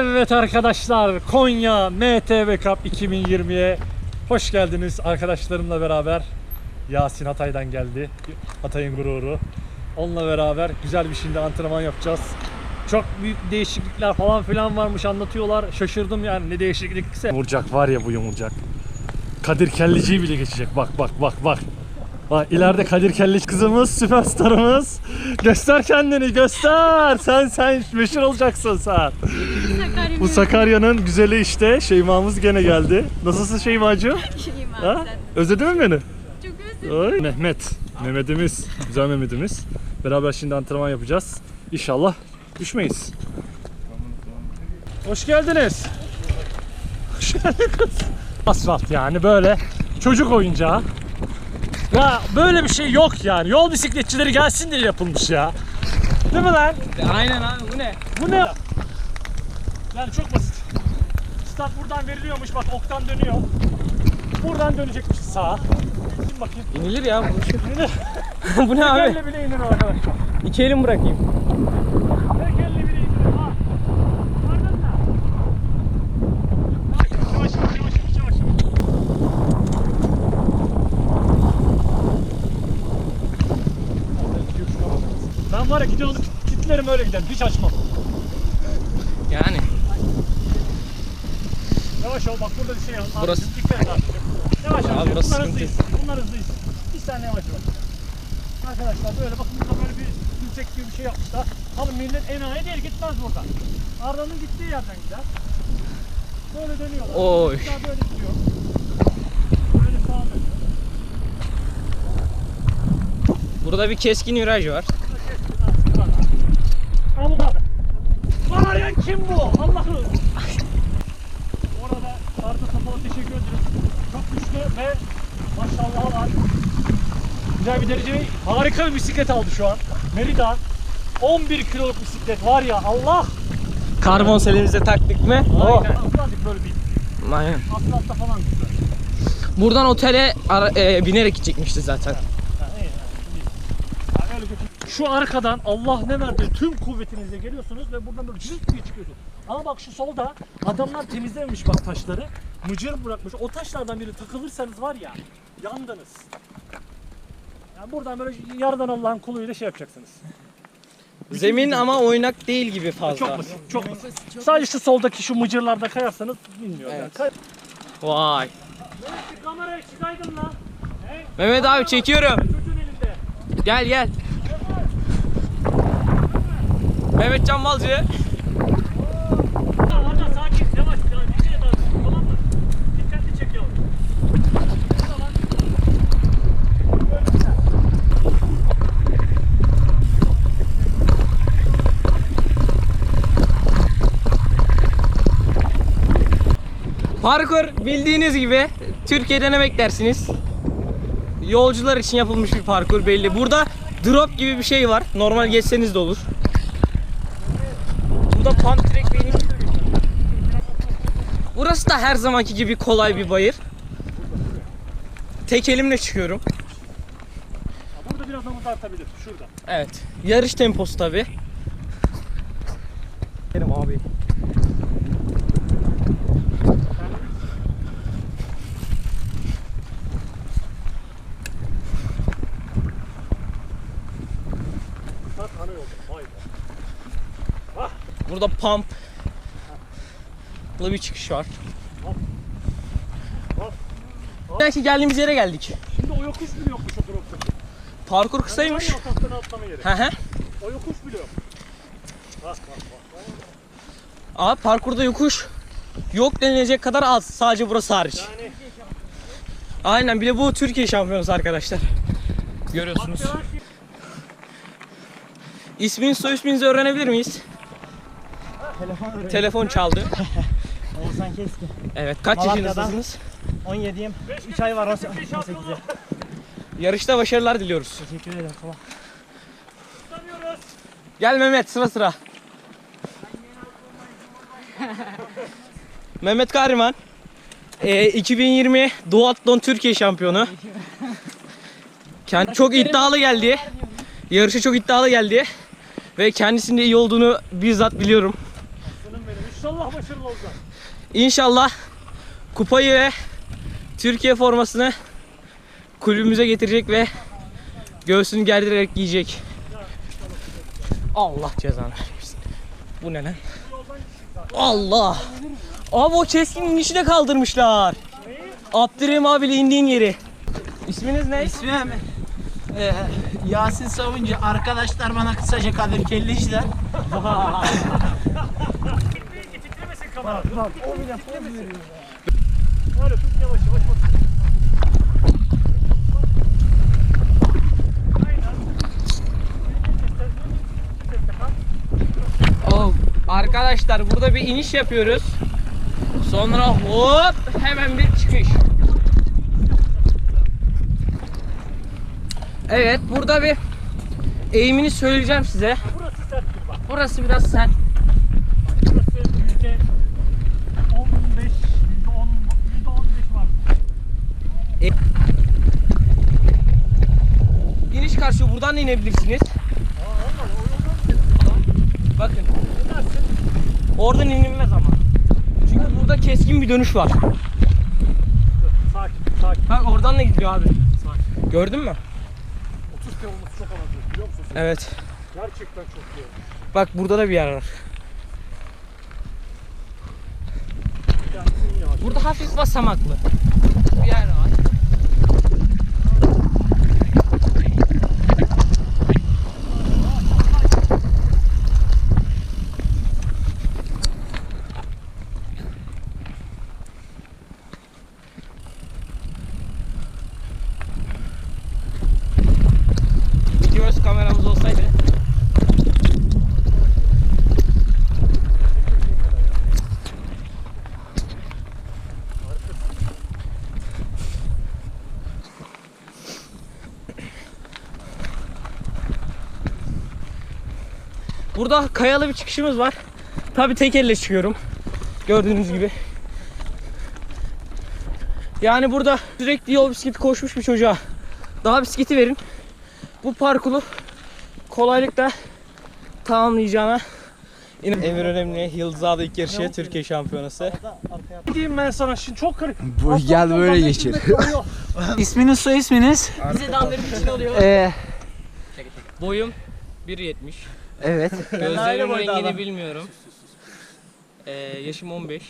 Evet arkadaşlar Konya MTV Cup 2020'ye hoş geldiniz arkadaşlarımla beraber. Yasin Hatay'dan geldi. Hatay'ın gururu. Onunla beraber güzel bir şimdi antrenman yapacağız. Çok büyük değişiklikler falan filan varmış anlatıyorlar. Şaşırdım yani ne değişiklikse. Yumurcak var ya bu yumurcak. Kadir Kelleci'yi bile geçecek. Bak bak bak bak. Bak ileride Kadir Kelleci kızımız, süperstarımız. Göster kendini göster. Sen sen meşhur olacaksın sen. Bu Sakarya'nın güzeli işte. Şeyma'mız gene geldi. Nasılsın Şeyma'cığım? Ha? sen. Özledin mi beni? Çok özledim. Ay. Mehmet. Mehmet'imiz. Güzel Mehmet'imiz. Beraber şimdi antrenman yapacağız. İnşallah düşmeyiz. Hoş geldiniz. Hoş geldiniz. Asfalt yani böyle çocuk oyuncağı. Ya böyle bir şey yok yani. Yol bisikletçileri gelsin diye yapılmış ya. Değil mi lan? Aynen abi bu ne? Bu ne? Yani çok basit. Start buradan veriliyormuş bak oktan dönüyor. Buradan dönecekmiş sağa. Gidin bakayım. İnilir ya bu. İnir. bu ne abi? Elle bile inir arkadaşlar. İki elim bırakayım. Tek elle bile inir. Ha. Gördün mü? Yavaş yavaş yavaş yavaş yavaş. Ben var ya gidiyorum kitlerim öyle giderim hiç açmam. Yani. Yavaş ol bak burada bir şey yok. Burası- Dikkat et abicim. Yavaş yavaş. Abi burası Bunlar hızlıyız. Bunlar hızlıyız. Bir saniye yavaş yavaş. Arkadaşlar böyle bakın burada böyle bir yüksek gibi bir şey yapmışlar. Abi millet enayi değil gitmez buradan. Arda'nın gittiği yerden gider. Böyle dönüyorlar. Oy. Daha böyle gidiyor. Böyle sağa dönüyor. Burada bir keskin viraj var. Ha bu kadar. Bağıran kim bu? Allah'ım. Teşekkür ederiz. Çok güçlü ve maşallah var. Güzel bir derece. Harika bir bisiklet aldı şu an. Merida. 11 kiloluk bisiklet var ya Allah. Karbon selimize taktık mı? Oh. Aynen. Birazcık böyle bir Aynen. asfaltta falan güzel. Buradan otele ara- e, binerek gidecekmişti zaten. Şu arkadan Allah ne verdi tüm kuvvetinizle geliyorsunuz ve buradan böyle cırt diye çıkıyorsunuz. Ama bak şu solda adamlar temizlememiş bak taşları. Mıcır bırakmış. O taşlardan biri takılırsanız var ya yandınız. Yani buradan böyle yarıdan Allah'ın kuluyla şey yapacaksınız. Zemin ama oynak değil gibi fazla. Çok basit, çok basit. Sadece şu soldaki şu mıcırlarda kayarsanız bilmiyorum yani. Evet. Kay- Vay. Mehmet, bir kameraya çıkaydın lan. Mehmet abi çekiyorum. Gel gel. Mehmet Can Balcı. Arda sakin, yavaş. Ya, dikkat et abi, tamam mı? Dikkatli çek yavrum. Tamam. Böyle güzel. Parkur bildiğiniz gibi Türkiye'de ne beklersiniz? Yolcular için yapılmış bir parkur belli. Burada drop gibi bir şey var. Normal geçseniz de olur. Burada pump track benim. Burası da her zamanki gibi kolay bir bayır. Tek elimle çıkıyorum. Burada biraz omuz artabilir. Şurada. Evet. Yarış temposu tabi. Benim abi. Sat ana yolda. Vay be. Burada pump bir çıkış var. Belki geldiğimiz yere geldik. Şimdi o yokuş bile yokmuş o dropta. Parkur kısaymış. Yani o atlama yeri. Hı hı. O yokuş bile yok. Bak bak bak. Abi parkurda yokuş yok denilecek kadar az. Sadece burası hariç. Yani Aynen bir de bu Türkiye şampiyonası arkadaşlar. Görüyorsunuz. yavaş İsminiz soy isminizi öğrenebilir miyiz? Telefon Telefon çaldı. Oğuzhan Keski. Evet kaç yaşındasınız? 17'yim. 3 ay var 18'e. Yarışta başarılar diliyoruz. Teşekkür ederim. Tamam. tutamıyoruz. Gel Mehmet sıra sıra. Mehmet Kahraman. Ee, 2020 Duatlon Türkiye şampiyonu. Kendi çok iddialı geldi. Yarışa çok iddialı geldi. Ve kendisinin de iyi olduğunu bizzat biliyorum. İnşallah başarılı olacak. İnşallah kupayı ve Türkiye formasını kulübümüze getirecek ve göğsünü gerdirerek giyecek. Allah cezanı vermesin. Bu ne lan? Allah! Abi o keskinin içine kaldırmışlar. Abdurrahim abiyle indiğin yeri. İsminiz ne? İsmim eee, Yasin Savuncu. Arkadaşlar bana kısaca Kadir Kelleciler. Oh, arkadaşlar burada bir iniş yapıyoruz. Sonra hop hemen bir çıkış. Evet burada bir eğimini söyleyeceğim size. Burası bak. Burası biraz sert. Burası yüzde 15, yüzde 10, yüzde 15 var. İniş karşı buradan da inebilirsiniz. Bakın. Oradan inilmez ama. Çünkü burada keskin bir dönüş var. Sakin, sakin. Bak oradan da gidiyor abi. Sakin. Gördün mü? 30 T olması çok avantajlı biliyor musun? Evet. Gerçekten çok iyi. Bak burada da bir yer var. Burada hafif basamaklı bir yer var. Video kameramız olsaydı Burada kayalı bir çıkışımız var. Tabi tek elle çıkıyorum. Gördüğünüz gibi. Yani burada sürekli yol bisikleti koşmuş bir çocuğa daha bisikleti verin. Bu parkuru kolaylıkla tamamlayacağına Emir Önemli Yıldız Ağa'da ilk yarışı Türkiye şampiyonası. Ne diyeyim ben sana şimdi çok karı. Bu gel böyle geçir. İsminiz soy isminiz? Bize dalların için oluyor. Eee Boyum 1.70. evet. Gözlerimin rengini bilmiyorum. Ee, yaşım 15.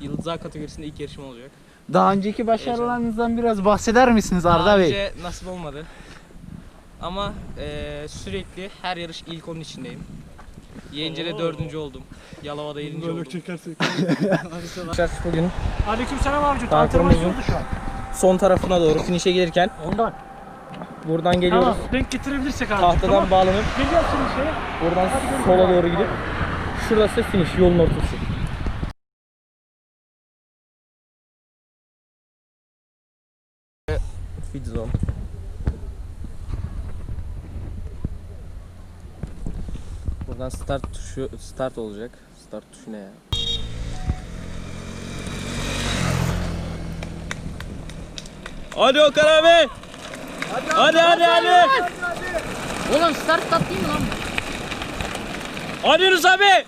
Yıldız Ağa kategorisinde ilk yarışım olacak. Daha önceki başarılarınızdan biraz bahseder misiniz Arda Daha Bey? önce nasip olmadı. Ama eee, sürekli her yarış ilk onun içindeyim. Yeğince'de dördüncü oldum. Yalova'da yedinci oldum. çekersek. Bugün Aleykümselam abicim. Parkurumuzun- Antrenman oldu şu an. son tarafına doğru finish'e gelirken Ondan. Buradan geliyoruz. Tamam. Denk getirebilirsek abi. Tahtadan Tamam. bağlanıp Geliyorsun şeye. buradan sola doğru gidip şurası finish yolun ortası. Feed zone. Buradan start tuşu start olacak. Start tuşu ne ya? Hadi Okan abi. Hadi hadi hadi. Oğlum start stop değil mi lan? Hadi Yunus abi.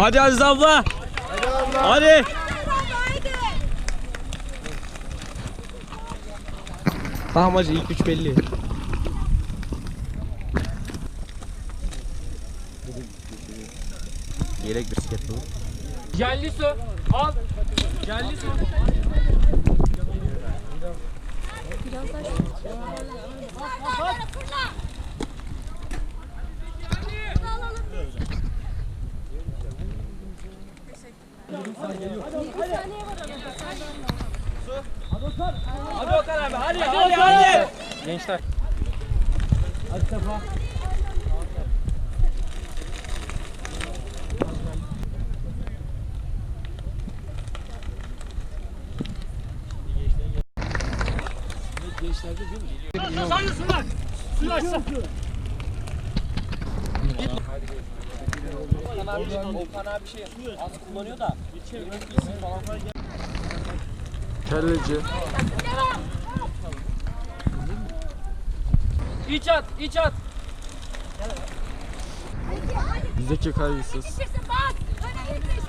Hadi Aziz abla. Hadi. Tamam hacı ilk üç belli. Yelek bisiklet bu. Jelli su. Al. Jelli su. Hadi. Gençler. Suyu açsın. Okan abi, Okan abi şey az kullanıyor da. Yemek giysin falan. Kelleci. İç at, iç at. Bizdeki kayıtsız. Yetişirsin bak. Öyle yetiş.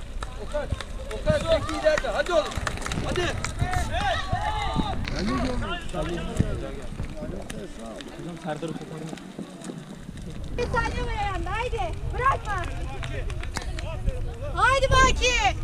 Bir tane var ayağında haydi. Bırakma. Haydi Baki.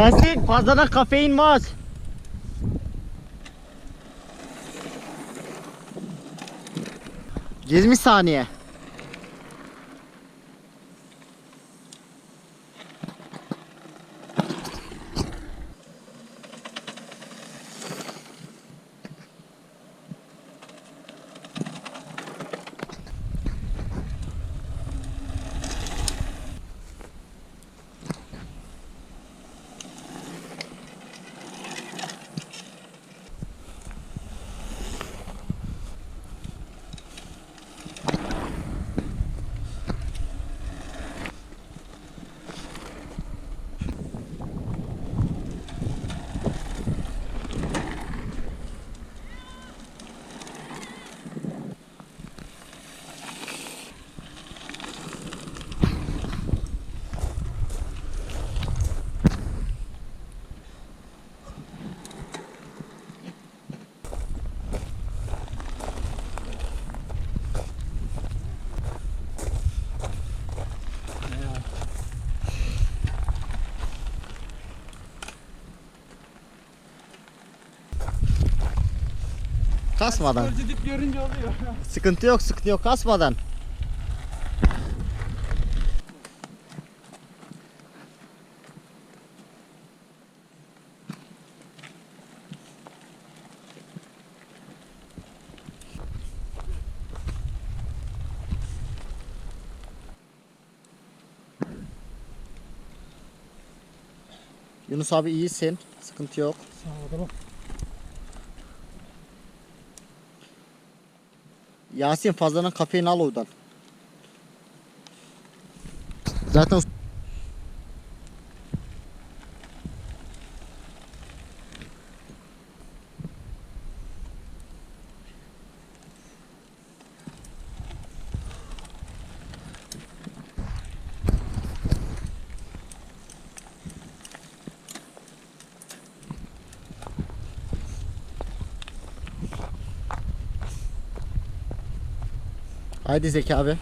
Yasin fazladan kafein maz. Yirmi saniye. Kasmadan. Sıkıntı yok, sıkıntı yok. Kasmadan. Yunus abi iyisin. Sıkıntı yok. Yasin fazladan kafein al oradan. Zaten Haydi Zeki abi.